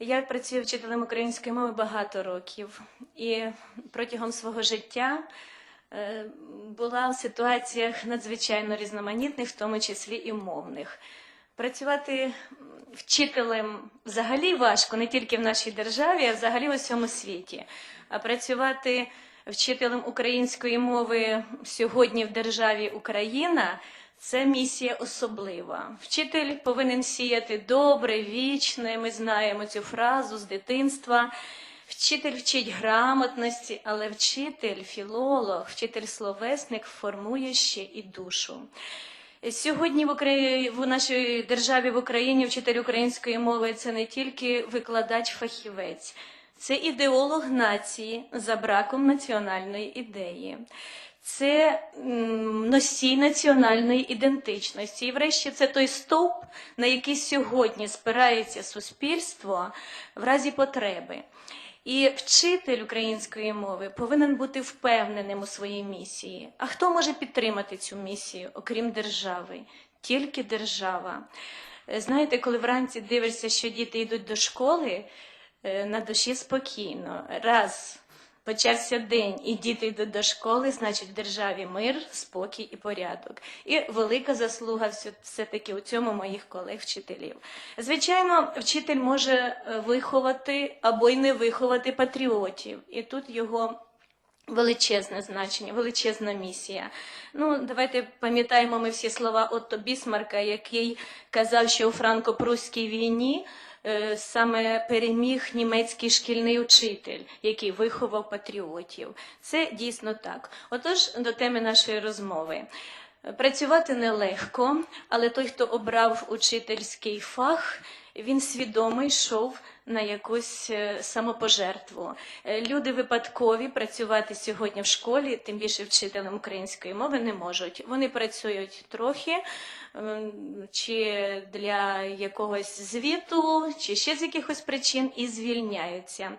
Я працюю вчителем української мови багато років, і протягом свого життя е, була в ситуаціях надзвичайно різноманітних, в тому числі і мовних. Працювати вчителем взагалі важко не тільки в нашій державі, а взагалі в усьому світі. А працювати вчителем української мови сьогодні в державі Україна це місія особлива. Вчитель повинен сіяти добре, вічне. Ми знаємо цю фразу з дитинства. Вчитель вчить грамотності, але вчитель, філолог, вчитель словесник формує ще і душу. Сьогодні в, Украї... в нашій державі в Україні вчитель української мови це не тільки викладач-фахівець, це ідеолог нації за браком національної ідеї. Це носій національної ідентичності. І врешті це той стовп, на який сьогодні спирається суспільство в разі потреби. І вчитель української мови повинен бути впевненим у своїй місії. А хто може підтримати цю місію, окрім держави? Тільки держава. Е, Знаєте, коли вранці дивишся, що діти йдуть до школи, е, на душі спокійно. Раз почався день, і діти йдуть до школи, значить в державі мир, спокій і порядок. І велика заслуга все- все-таки у цьому моїх колег-вчителів. Звичайно, вчитель може е, виховати або й не виховати патріотів, і тут його. Величезне значення, величезна місія. Ну, давайте пам'ятаємо ми всі слова Отто Бісмарка, який казав, що у франко-прусській війні саме переміг німецький шкільний учитель, який виховав патріотів. Це дійсно так. Отож, до теми нашої розмови. Працювати нелегко, але той, хто обрав учительський фах, він свідомо йшов на якусь е, самопожертву. Е, Люди випадкові працювати сьогодні в школі, тим більше вчителем української мови, не можуть. Вони працюють трохи ем, чи для якогось звіту, чи ще з якихось причин і звільняються.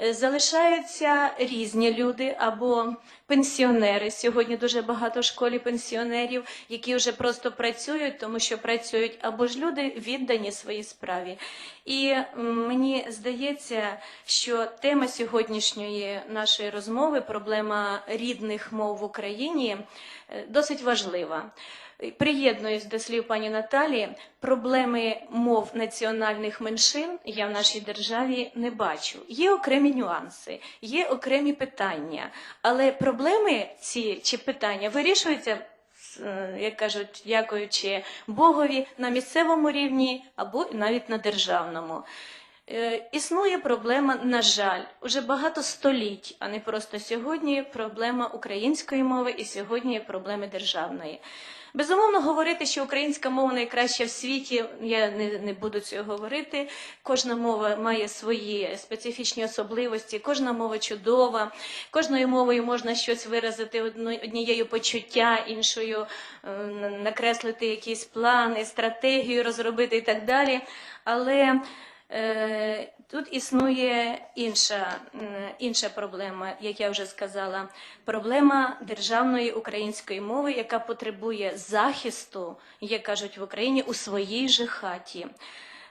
Е, Залишаються різні люди або пенсіонери. Сьогодні дуже багато в школі пенсіонерів, які вже просто працюють, тому що працюють або ж люди віддані своїй справі. І мені здається, що тема сьогоднішньої нашої розмови, проблема рідних мов в Україні, е, досить важлива. Приєднуюсь до слів пані Наталі. Проблеми мов національних меншин я в нашій державі не бачу. Є окремі нюанси, є окремі питання, але проблеми ці чи питання вирішуються. е, Як кажуть, дякуючи Богові на місцевому рівні або навіть на державному. Е, Існує проблема, на жаль, уже багато століть, а не просто сьогодні. Проблема української мови і сьогодні проблеми державної. Безумовно, говорити, що українська мова найкраща в світі, я не, не буду цього говорити. Кожна мова має свої специфічні особливості, кожна мова чудова, кожною мовою можна щось виразити однією почуття, іншою е, накреслити якісь плани, стратегію розробити і так далі. Але Тут існує інша, інша проблема, як я вже сказала, проблема державної української мови, яка потребує захисту, як кажуть в Україні, у своїй же хаті.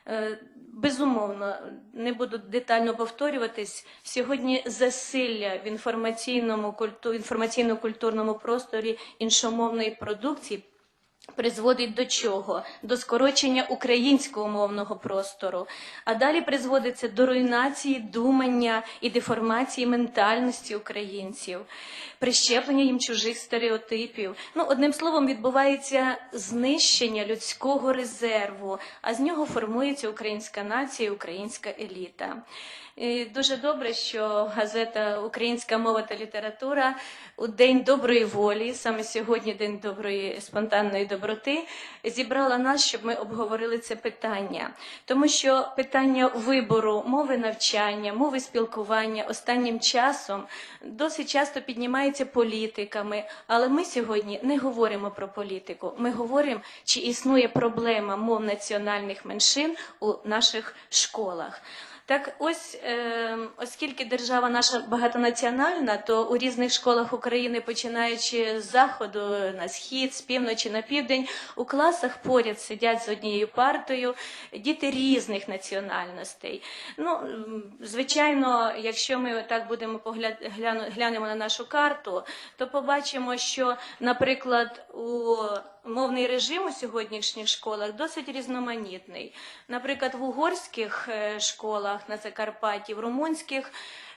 Е, Безумовно, не буду детально повторюватись. Сьогодні засилля в інформаційно-культурному просторі іншомовної продукції призводить до чого? До скорочення українського мовного простору, а далі призводиться до руйнації думання і деформації ментальності українців, прищеплення їм чужих стереотипів. Ну, одним словом, відбувається знищення людського резерву, а з нього формується українська нація, українська еліта. І дуже добре, що газета Українська мова та література у День доброї волі, саме сьогодні День доброї спонтанної доброти, зібрала нас, щоб ми обговорили це питання. Тому що питання вибору мови навчання, мови спілкування останнім часом досить часто піднімається політиками. Але ми сьогодні не говоримо про політику. Ми говоримо, чи існує проблема мов національних меншин у наших школах. Так ось, е, оскільки держава наша багатонаціональна, то у різних школах України, починаючи з заходу на схід, з півночі на південь, у класах поряд сидять з однією партою діти різних національностей. Ну, звичайно, якщо ми так будемо погляд, глянемо на нашу карту, то побачимо, що, наприклад, у мовний режим у сьогоднішніх школах досить різноманітний. Наприклад, в угорських е, школах на Закарпатті, в румунських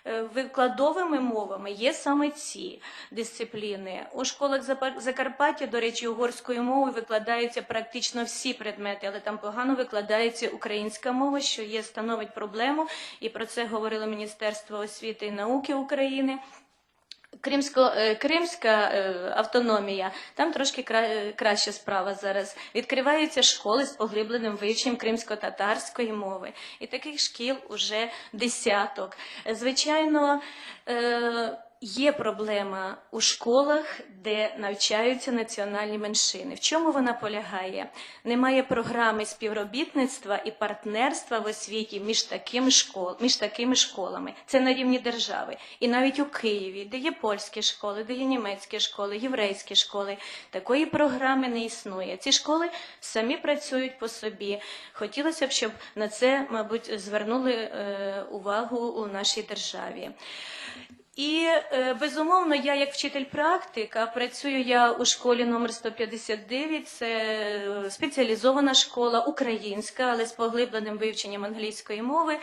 е, викладовими мовами є саме ці дисципліни. У школах Закарпаття, до речі, угорською мовою викладаються практично всі предмети, але там погано викладається українська мова, що є становить проблему, і про це говорило Міністерство освіти і науки України. Кримсько, е, Кримська е, автономія, там трошки кра, е, краща справа зараз. Відкриваються школи з поглибленим вивченням кримсько-татарської мови. І таких шкіл уже десяток. Звичайно, е, є проблема у школах, де навчаються національні меншини. В чому вона полягає? Немає програми співробітництва і партнерства в освіті між такими, школ, між такими школами. Це на рівні держави. І навіть у Києві, де є польські школи, де є німецькі школи, єврейські школи, такої програми не існує. Ці школи самі працюють по собі. Хотілося б, щоб на це, мабуть, звернули е, увагу у нашій державі. І е, безумовно, я як вчитель практика працюю я у школі номер 159, це е, спеціалізована школа, українська, але з поглибленим вивченням англійської мови.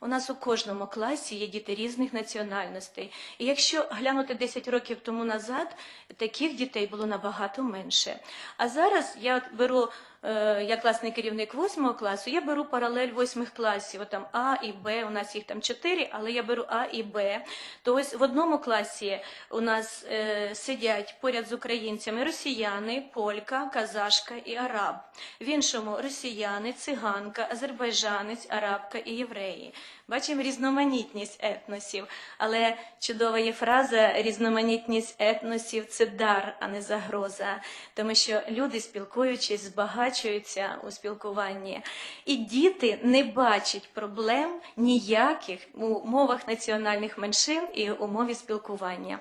У нас у кожному класі є діти різних національностей. І якщо глянути 10 років тому назад, таких дітей було набагато менше. А зараз я беру, е, я класний керівник 8 класу, я беру паралель 8 класів, от там А і Б, у нас їх там 4, але я беру А і Б. То ось в одному класі у нас е, сидять поряд з українцями росіяни, полька, казашка і араб. В іншому росіяни, циганка, азербайджанець, арабка і євреї. Бачимо різноманітність етносів, але чудова є фраза різноманітність етносів це дар, а не загроза, тому що люди, спілкуючись, збагачуються у спілкуванні. І діти не бачать проблем ніяких у мовах національних меншин і у мові спілкування.